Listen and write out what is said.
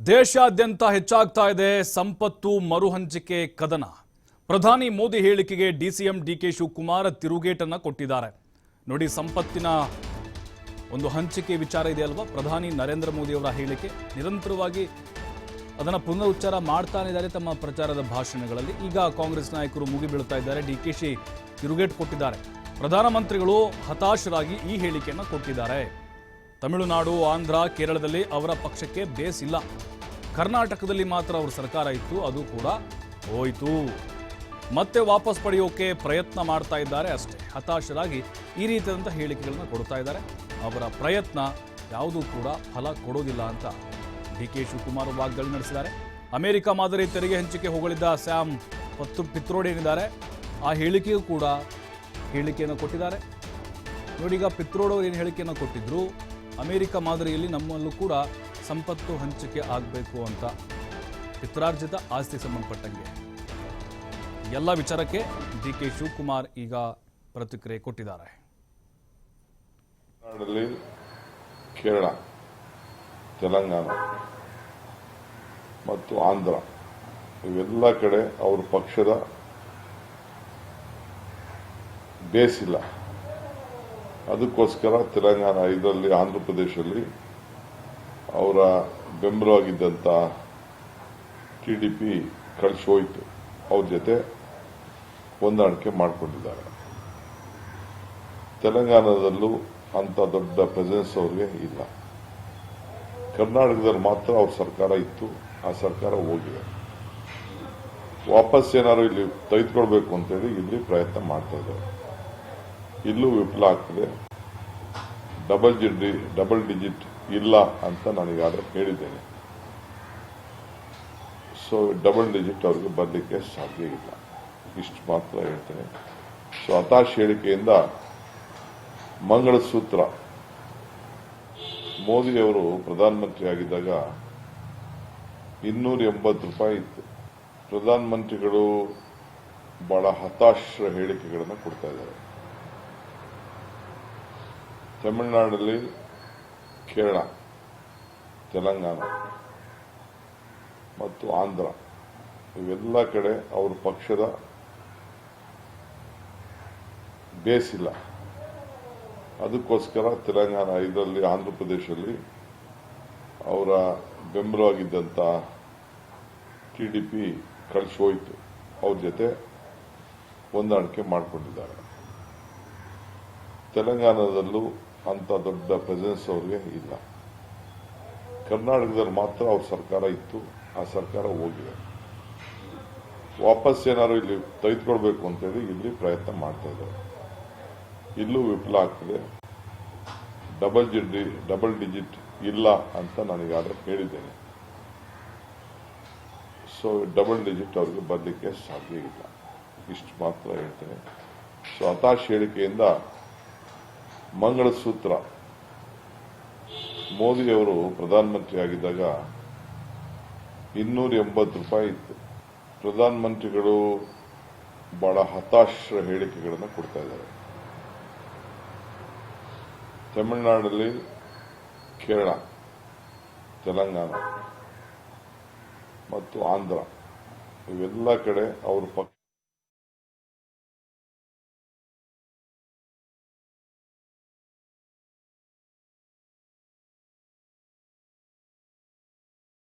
ದೇಶಾದ್ಯಂತ ಹೆಚ್ಚಾಗ್ತಾ ಇದೆ ಸಂಪತ್ತು ಮರುಹಂಚಿಕೆ ಕದನ. ಪ್ರಧಾನಿ ಮೋದಿ ಹೇಳಿಕೆಗೆ ಡಿಸಿಎಂ ಡಿಕೆ ಶಿವಕುಮಾರ್ ತಿರುಗೇಟನ್ನು ಕೊಟ್ಟಿದ್ದಾರೆ. ನೋಡಿ ಸಂಪತ್ತಿನ ಒಂದು ಹಂಚಿಕೆ ವಿಚಾರ ಇದೆ ಅಲ್ವಾ? ಪ್ರಧಾನಿ ನರೇಂದ್ರ ಮೋದಿ ಅವರ ಹೇಳಿಕೆ ನಿರಂತರವಾಗಿ ಅದನ್ನು ಪುನರುಚ್ಚಾರ ಮಾಡ್ತಾನೆ ಇದ್ದಾರೆ ತಮ್ಮ ಪ್ರಚಾರದ ಭಾಷಣಗಳಲ್ಲಿ. ಈಗ ಕಾಂಗ್ರೆಸ್ ನಾಯಕರು ಮುಗಿಬೀಳ್ತಾ ಇದ್ದಾರೆ. ಡಿಕೆಶಿ ತಿರುಗೇಟ್ ಕೊಟ್ಟಿದ್ದಾರೆ. ಪ್ರಧಾನಮಂತ್ರಿಗಳು ಹತಾಶರಾಗಿ ಈ ಹೇಳಿಕೆಯನ್ನು ಕೊಟ್ಟಿದ್ದಾರೆ. ತಮಿಳುನಾಡು, ಆಂಧ್ರ, ಕೇರಳದಲ್ಲಿ ಅವರ ಪಕ್ಷಕ್ಕೆ ಬೇಸ್ ಇಲ್ಲ. ಕರ್ನಾಟಕದಲ್ಲಿ ಮಾತ್ರ ಅವರ ಸರ್ಕಾರ ಇತ್ತು, ಅದು ಕೂಡ ಹೋಯಿತು. ಮತ್ತೆ ವಾಪಸ್ ಪಡೆಯೋಕೆ ಪ್ರಯತ್ನ ಮಾಡ್ತಾ ಇದ್ದಾರೆ, ಅಷ್ಟೇ ಹತಾಶರಾಗಿ ಈ ರೀತಿಯಾದಂಥ ಹೇಳಿಕೆಗಳನ್ನು ಕೊಡ್ತಾ ಇದ್ದಾರೆ. ಅವರ ಪ್ರಯತ್ನ ಯಾವುದೂ ಕೂಡ ಫಲ ಕೊಡೋದಿಲ್ಲ ಅಂತ ಡಿ ಕೆ ಶಿವಕುಮಾರ್ ವಾಗ್ದಾಳಿ ನಡೆಸಿದ್ದಾರೆ. ಅಮೆರಿಕ ಮಾದರಿ ತೆರಿಗೆ ಹಂಚಿಕೆ ಹೊಗಳಿದ್ದ ಸ್ಯಾಮ್ ಪತ್ತು ಪಿತ್ರೋಡಿ ಏನಿದ್ದಾರೆ ಆ ಹೇಳಿಕೆಯೂ ಕೂಡ ಹೇಳಿಕೆಯನ್ನು ಕೊಟ್ಟಿದ್ದಾರೆ. ನೋಡಿ ಈಗ ಪಿತ್ರೋಡ್ ಅವರು ಏನು ಹೇಳಿಕೆಯನ್ನು ಕೊಟ್ಟಿದ್ರು? ಅಮೆರಿಕ ಮಾದರಿಯಲ್ಲಿ ನಮ್ಮಲ್ಲೂ ಕೂಡ ಸಂಪತ್ತು ಹಂಚಿಕೆ ಆಗಬೇಕು ಅಂತ ಪಿತ್ರಾರ್ಜಿತ ಆಸ್ತಿ ಸಂಬಂಧಪಟ್ಟಂಗೆ. ಎಲ್ಲ ವಿಚಾರಕ್ಕೆ ಡಿ ಕೆ ಶಿವಕುಮಾರ್ ಈಗ ಪ್ರತಿಕ್ರಿಯೆ ಕೊಟ್ಟಿದ್ದಾರೆ. ಕೇರಳ, ತೆಲಂಗಾಣ ಮತ್ತು ಆಂಧ್ರ ಇವೆಲ್ಲ ಕಡೆ ಅವರ ಪಕ್ಷದ ಬೇಸಿಲ್ಲ. ಅದಕ್ಕೋಸ್ಕರ ತೆಲಂಗಾಣ ಇದರಲ್ಲಿ ಆಂಧ್ರ ಪ್ರದೇಶದಲ್ಲಿ ಅವರ ಬೆಂಬಲವಾಗಿದ್ದಂಥ ಟಿ ಡಿ ಪಿ ಕಳಿಸೋಯ್ತು. ಅವ್ರ ಜೊತೆ ಹೊಂದಾಣಿಕೆ ಮಾಡಿಕೊಂಡಿದ್ದಾರೆ. ತೆಲಂಗಾಣದಲ್ಲೂ ಅಂತ ದೊಡ್ಡ ಪ್ರೆಸೆನ್ಸ್ ಅವ್ರಿಗೆ ಇಲ್ಲ. ಕರ್ನಾಟಕದಲ್ಲಿ ಮಾತ್ರ ಅವ್ರ ಸರ್ಕಾರ ಇತ್ತು. ಆ ಸರ್ಕಾರ ಹೋಗಿದೆ. ವಾಪಸ್ ಏನಾದ್ರು ಇಲ್ಲಿ ತೆಗೆದುಕೊಳ್ಬೇಕು ಅಂತೇಳಿ ಇಲ್ಲಿ ಪ್ರಯತ್ನ ಮಾಡ್ತಾ ಇದ್ದಾರೆ. ಇಲ್ಲೂ ವಿಫಲ ಆಗ್ತದೆ. ಡಬಲ್ ಜಿಡ್ಡಿ ಡಬಲ್ ಡಿಜಿಟ್ ಇಲ್ಲ ಅಂತ ನನಗಾದ್ರೆ ಹೇಳಿದ್ದೇನೆ. ಸೊ ಡಬಲ್ ಡಿಜಿಟ್ ಅವ್ರಿಗೆ ಬರಲಿಕ್ಕೆ ಸಾಧ್ಯ ಇಲ್ಲ. ಇಷ್ಟು ಮಾತ್ರ ಹೇಳ್ತೇನೆ. ಸೊ ಹತಾಶ ಹೇಳಿಕೆಯಿಂದ ಮಂಗಳಸೂತ್ರ. ಮೋದಿಯವರು ಪ್ರಧಾನಮಂತ್ರಿ ಆಗಿದ್ದಾಗ ಇನ್ನೂರ ಎಂಬತ್ತು ರೂಪಾಯಿ ಇತ್ತು. ಪ್ರಧಾನಮಂತ್ರಿಗಳು ಬಹಳ ಹತಾಶ ಹೇಳಿಕೆಗಳನ್ನು ಕೊಡ್ತಾ ಇದ್ದಾರೆ. ತಮಿಳುನಾಡಲ್ಲಿ ಕೇರಳ, ತೆಲಂಗಾಣ ಮತ್ತು ಆಂಧ್ರ. ಇವೆಲ್ಲ ಕಡೆ ಅವ್ರ ಪಕ್ಷದ ಬೇಸ್ ಇಲ್ಲ ಅದಕ್ಕೋಸ್ಕರ ತೆಲಂಗಾಣ ಇದರಲ್ಲಿ ಆಂಧ್ರ ಪ್ರದೇಶದಲ್ಲಿ ಅವರ ಬೆಂಬಲವಾಗಿದ್ದಂಥ ಟಿ ಡಿ ಪಿ ಹೋಯಿತು ಅವ್ರ ಜೊತೆ ಹೊಂದಾಣಿಕೆ ಮಾಡಿಕೊಂಡಿದ್ದಾರೆ. ತೆಲಂಗಾಣದಲ್ಲೂ ಅಂತ ದೊಡ್ಡ ಪ್ರೆಸೆನ್ಸ್ ಅವ್ರಿಗೆ ಇಲ್ಲ. ಕರ್ನಾಟಕದಲ್ಲಿ ಮಾತ್ರ ಅವ್ರ ಸರ್ಕಾರ ಇತ್ತು, ಆ ಸರ್ಕಾರ ಹೋಗಿದೆ. ವಾಪಸ್ ಏನಾದ್ರು ಇಲ್ಲಿ ತೆಗೆದುಕೊಳ್ಬೇಕು ಅಂತೇಳಿ ಇಲ್ಲಿ ಪ್ರಯತ್ನ ಮಾಡ್ತಾ ಇದ್ದಾರೆ. ಇಲ್ಲೂ ವಿಫಲ ಆಗ್ತದೆ. ಡಬಲ್ ಜಿಡ್ಡಿ ಡಬಲ್ ಡಿಜಿಟ್ ಇಲ್ಲ ಅಂತ ನನಗಾದ್ರೆ ಕೇಳಿದ್ದೇನೆ. ಸೊ ಡಬಲ್ ಡಿಜಿಟ್ ಅವ್ರಿಗೆ ಬರಲಿಕ್ಕೆ ಸಾಧ್ಯ ಇಲ್ಲ. ಇಷ್ಟು ಮಾತ್ರ ಹೇಳ್ತೇನೆ. ಸೊ ಹತಾಶ ಹೇಳಿಕೆಯಿಂದ ಮಂಗಳಸೂತ್ರ. ಮೋದಿಯವರು ಪ್ರಧಾನಮಂತ್ರಿ ಆಗಿದ್ದಾಗ ಇನ್ನೂರ ಎಂಬತ್ತು ರೂಪಾಯಿ ಇತ್ತು. ಪ್ರಧಾನಮಂತ್ರಿಗಳು ಬಹಳ ಹತಾಶ ಹೇಳಿಕೆಗಳನ್ನು ಕೊಡ್ತಾ ಇದ್ದಾರೆ. ತಮಿಳುನಾಡಲ್ಲಿ ಕೇರಳ, ತೆಲಂಗಾಣ ಮತ್ತು ಆಂಧ್ರ ಇವೆಲ್ಲ ಕಡೆ ಅವರು ಪಕ್ಷ